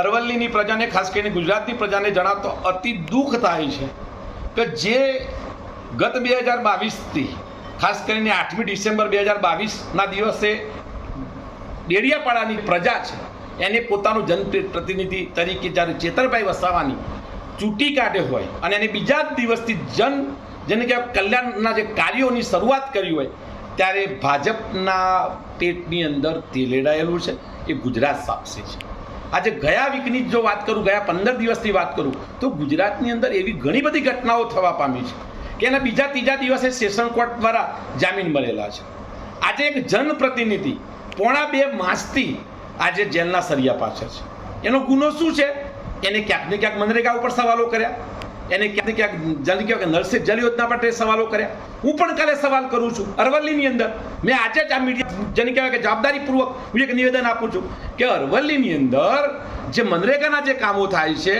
અરવલ્લીની પ્રજાને, ખાસ કરીને ગુજરાતની પ્રજાને જણાવતો અતિ દુઃખ થાય છે કે જે ગત બે હજાર બાવીસથી, ખાસ કરીને આઠમી ડિસેમ્બર બે હજાર બાવીસના દિવસે ડેડિયાપાડાની પ્રજા છે, એને પોતાનું જનપ્રતિનિધિ તરીકે જ્યારે ચેતરભાઈ વસાવાની ચૂંટી કાઢે હોય અને એને બીજા જ દિવસથી જન, જેને કહેવાય કલ્યાણના જે કાર્યોની શરૂઆત કરી હોય, ત્યારે ભાજપના પેટની અંદર તેલેડાયેલું છે, એ ગુજરાત સાક્ષી છે. આજે ગયા વીકની જ વાત કરું, ગયા પંદર દિવસની વાત કરું, તો ગુજરાતની અંદર એવી ઘણી બધી ઘટનાઓ થવા પામી છે કે એના બીજા ત્રીજા દિવસે સેશન કોર્ટ દ્વારા જામીન મળેલા છે. આજે એક જનપ્રતિનિધિ પોણા બે માસથી આજે જેલના સરિયા પાછળ છે. એનો ગુનો શું છે? એને ક્યાંક ને ક્યાંક મનરેગા ઉપર સવાલો કર્યા. એને ક્યાંથી ક્યાંક જલ કે નરસિંહ જલ યોજના માટે સવાલો કર્યા. હું પણ કાલે સવાલ કરું છું અરવલ્લીની અંદર. મેં આજે જ આ મીડિયા જેને કહેવાય કે જવાબદારીપૂર્વક હું એક નિવેદન આપું છું કે અરવલ્લીની અંદર જે મનરેગાના જે કામો થાય છે,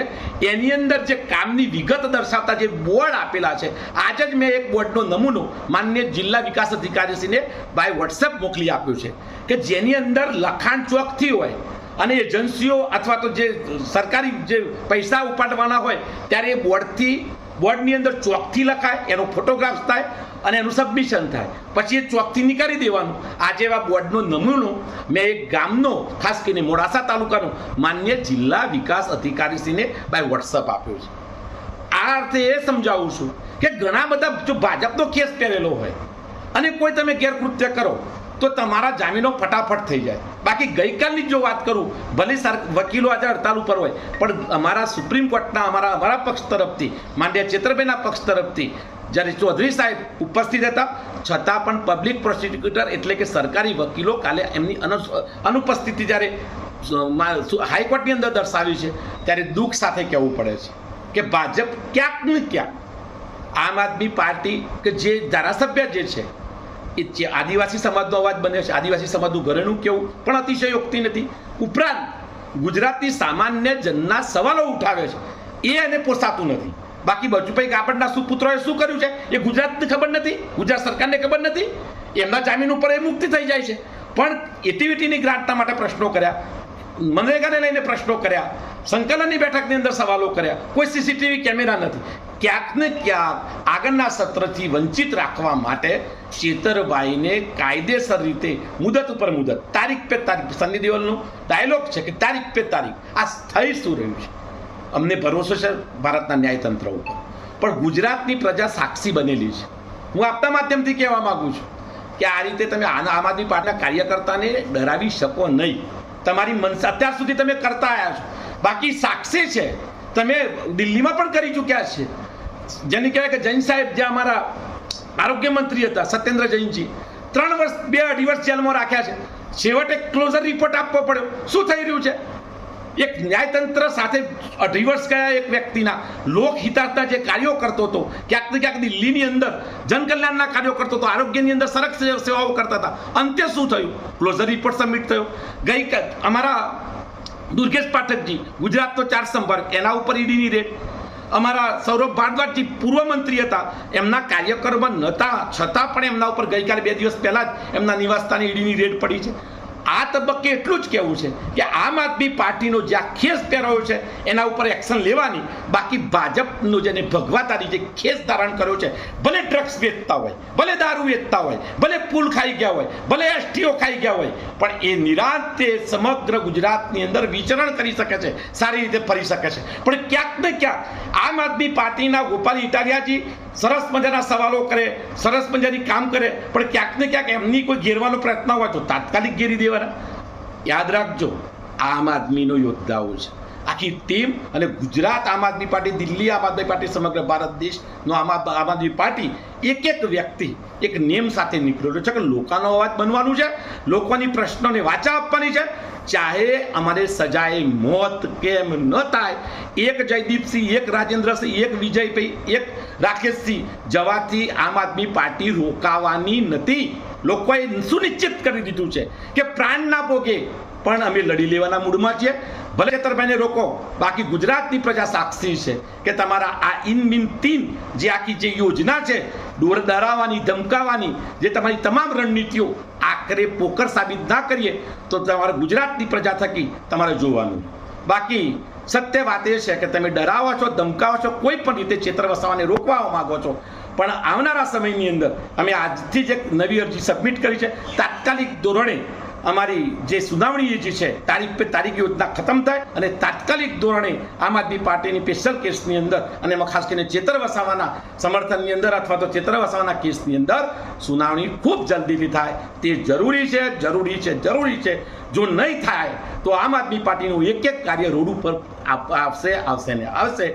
એની અંદર જે કામની વિગત દર્શાવતા જે બોર્ડ આપેલા છે, આજે જ મેં એક બોર્ડનો નમૂનો માન્ય જિલ્લા વિકાસ અધિકારીશ્રીને બાય વોટ્સએપ મોકલી આપ્યો છે કે જેની અંદર લખાણ ચોકથી હોય અને એજન્સીઓ અથવા તો જે સરકારી જે પૈસા ઉપાડવાના હોય, ત્યારે એ બોર્ડથી, બોર્ડની અંદર ચોકથી લખાય, એનો ફોટોગ્રાફ્સ થાય અને એનું સબમિશન થાય. પછી એ ચોકથી નીકાળી દેવાનું. આજે એવા બોર્ડનો નમૂનો મેં એક ગામનો, ખાસ કરીને મોડાસા તાલુકાનો, માન્ય જિલ્લા વિકાસ અધિકારીશ્રીને બાય વોટ્સઅપ આપ્યો છે. આ અર્થે એ સમજાવું છું કે ઘણા બધા જો ભાજપનો કેસ પહેરેલો હોય, અને કોઈ તમે ગેરકૃત્ય કરો તો તમારા જામીનો ફટાફટ થઈ જાય. બાકી ગઈકાલની જો વાત કરું, ભલે સર વકીલો આજે હડતાલ ઉપર હોય, પણ અમારા સુપ્રીમ કોર્ટના, અમારા અમારા પક્ષ તરફથી, માંડ્યા ચેતરભાઈના પક્ષ તરફથી, જ્યારે ચૌધરી સાહેબ ઉપસ્થિત હતા છતાં પણ પબ્લિક પ્રોસિક્યુટર એટલે કે સરકારી વકીલો કાલે એમની અનુ- અનુપસ્થિતિ જ્યારે હાઈકોર્ટની અંદર દર્શાવી છે, ત્યારે દુઃખ સાથે કહેવું પડે છે કે ભાજપ ક્યાંક ને ક્યાંક આમ આદમી પાર્ટી કે જે ધારાસભ્ય જે છે એ આદિવાસી સમાજનો અવાજ બને છે, આદિવાસી સમાજનું ઘરેણું કેવું? પણ અતિશયોક્તિ નથી. ઉપરાંત, ગુજરાતની સામાન્ય જનના સવાલો ઉઠાવે છે. એ એને પોસાતું નથી. બાકી બચુભાઈ કાપડના સુપુત્રોએ શું કર્યું છે? એ ગુજરાતને ખબર નથી? ગુજરાત સરકારને ખબર નથી? એમના જામીન ઉપર એ મુક્તિ થઈ જાય છે. પણ એટીવીટીની ગ્રાન્ટના માટે પ્રશ્નો કર્યા, મનરેગાને લઈને પ્રશ્નો કર્યા, સંકલનની બેઠકની અંદર સવાલો કર્યા. કોઈ સીસીટીવી કેમેરા નથી. ક્યાંક ને ક્યાંક આગળના સત્રથી વંચિત રાખવા માટે ચેતરભાઈને કાયદેસર રીતે મુદત ઉપર મુદત, તારીખ પે તારીખ, સન્ની દેવલનો ડાયલોગ છે કે તારીખ પે તારીખ, આ થઈ શું રહ્યું છે. અમને ભરોસો છે ભારતના ન્યાયતંત્ર ઉપર. પણ ગુજરાતની પ્રજા સાક્ષી બનેલી છે. હું આપના માધ્યમથી કહેવા માગું છું કે આ રીતે તમે આમ આદમી પાર્ટીના કાર્યકર્તાને ડરાવી શકો નહીં. તમારી મનસા અત્યાર સુધી તમે કરતા આવ્યા છો. બાકી સાક્ષી છે. તમે દિલ્હીમાં પણ કરી ચૂક્યા છે. જેને કહેવાય કે જૈન સાહેબ જે અમારા આરોગ્ય મંત્રી હતા, સત્યેન્દ્ર જૈનજી, ત્રણ વર્ષ, બે અઢી વર્ષ જેલમાં રાખ્યા છે. છેવટે ક્લોઝર રિપોર્ટ આપવો પડ્યો. શું થઈ રહ્યું છે? એક ન્યાયતંત્ર સાથે અઢી વર્ષ ગયા એક વ્યક્તિના. લોકહિતાર્થના જે કાર્યો કરતો હતો, ક્યાંક ને ક્યાંક દિલ્હીની અંદર, જનકલ્યાણના કાર્યો કરતો હતો, આરોગ્યની અંદર સરસ સેવાઓ કરતા હતા. અંતે શું થયું? ક્લોઝર રિપોર્ટ સબમિટ થયો. ગઈ અમારા દુર્ગેશ પાઠકજી, ગુજરાતનો ચાર સંભાળ એના ઉપર ઈડીની રેડ. અમારા સૌરભ ભારદ્વાજજી પૂર્વ મંત્રી હતા. એમના કાર્યકરમાં નહોતા છતાં પણ એમના ઉપર ગઈકાલે બે દિવસ પહેલાં જ એમના નિવાસસ્થાને ઈડીની રેડ પડી છે. આ તબક્કે એટલું જ કહેવું છે કે આમ આદમી પાર્ટીનો જે આ ખેસ પહેરાયો છે, એના ઉપર એક્શન લેવાની, બાકી ભાજપનું જેને ભગવાતાની જે ખેસ ધારણ કર્યો છે, ભલે ડ્રગ્સ વેચતા હોય, ભલે દારૂ વેચતા હોય, ભલે પુલ ખાઈ ગયા હોય, ભલે એસટીઓ ખાઈ ગયા હોય, પણ એ નિરાંતે સમગ્ર ગુજરાતની અંદર વિચરણ કરી શકે છે, સારી રીતે ફરી શકે છે. પણ ક્યાંક ને ક્યાંક આમ આદમી પાર્ટીના ગોપાલ ઇટાલિયાજી સરસ મજાના સવાલો કરે, સરસ મજાની કામ કરે, પણ ક્યાંક ને ક્યાંક એમની કોઈ ઘેરવાનો પ્રયત્ન હોય તો તાત્કાલિક ઘેરી દેવાના યાદ રાખજો, આમ આદમીનો યોદ્ધાઓ છે. આખી ટીમ અને ગુજરાત આમ આદમી પાર્ટી, દિલ્હી આમ આદમી પાર્ટી, સમગ્ર ભારત દેશનો આમ આમ આદમી પાર્ટી એક એક વ્યક્તિ, એક નેમ સાથે નીકળેલો છે. કે લોકોનો અવાજ બનવાનું છે, લોકોની પ્રશ્નોને વાચા આપવાની છે. ચાહે અમારે સજાએ મોત કેમ ન થાય, એક જયદીપસિંહ, એક રાજેન્દ્રસિંહ, એક વિજયભાઈ, એક રાકેશસિંહ, જવાથી આમ આદમી પાર્ટી રોકાવાની નથી. લોકોએ સુનિશ્ચિત કરી દીધું છે કે પ્રાણ ના ભોગે, પણ અમે લડી લેવાના મૂડમાં છીએ. ભલે ખેતરભાઈને રોકો, બાકી ગુજરાતની પ્રજા સાક્ષી છે કે તમારા આ ઇન બિન તીન જે આખી જે યોજના છે દોર ડરાવવાની ધમકાવવાની જે તમારી તમામ રણનીતિઓ આખરે પોકર સાબિત ના કરીએ, તો તમારા ગુજરાતની પ્રજા થકી તમારે જોવાનું. બાકી સત્ય વાત એ છે કે તમે ડરાવો છો, ધમકાવો છો, કોઈ પણ રીતે છેતર વસાવાને રોકવા માંગો છો પણ આવનારા સમયની અંદર અમે આજથી જ નવી અરજી સબમિટ કરી છે. તાત્કાલિક ધોરણે અમારી જે સુનાવણી જે છે, તારીખ પે તારીખ યોજના ખતમ થાય અને તાત્કાલિક ધોરણે આમ આદમી પાર્ટીની સ્પેશિયલ કેસની અંદર અને એમાં ખાસ કરીને ચેતર વસાવાના સમર્થનની અંદર અથવા તો ચેતર વસાવાના કેસની અંદર સુનાવણી ખૂબ જલ્દીથી થાય. તે જરૂરી છે જરૂરી છે જરૂરી છે. જો નહીં થાય, તો આમ આદમી પાર્ટીનું એક એક કાર્ય રોડ ઉપર આવશે આવશે ને આવશે.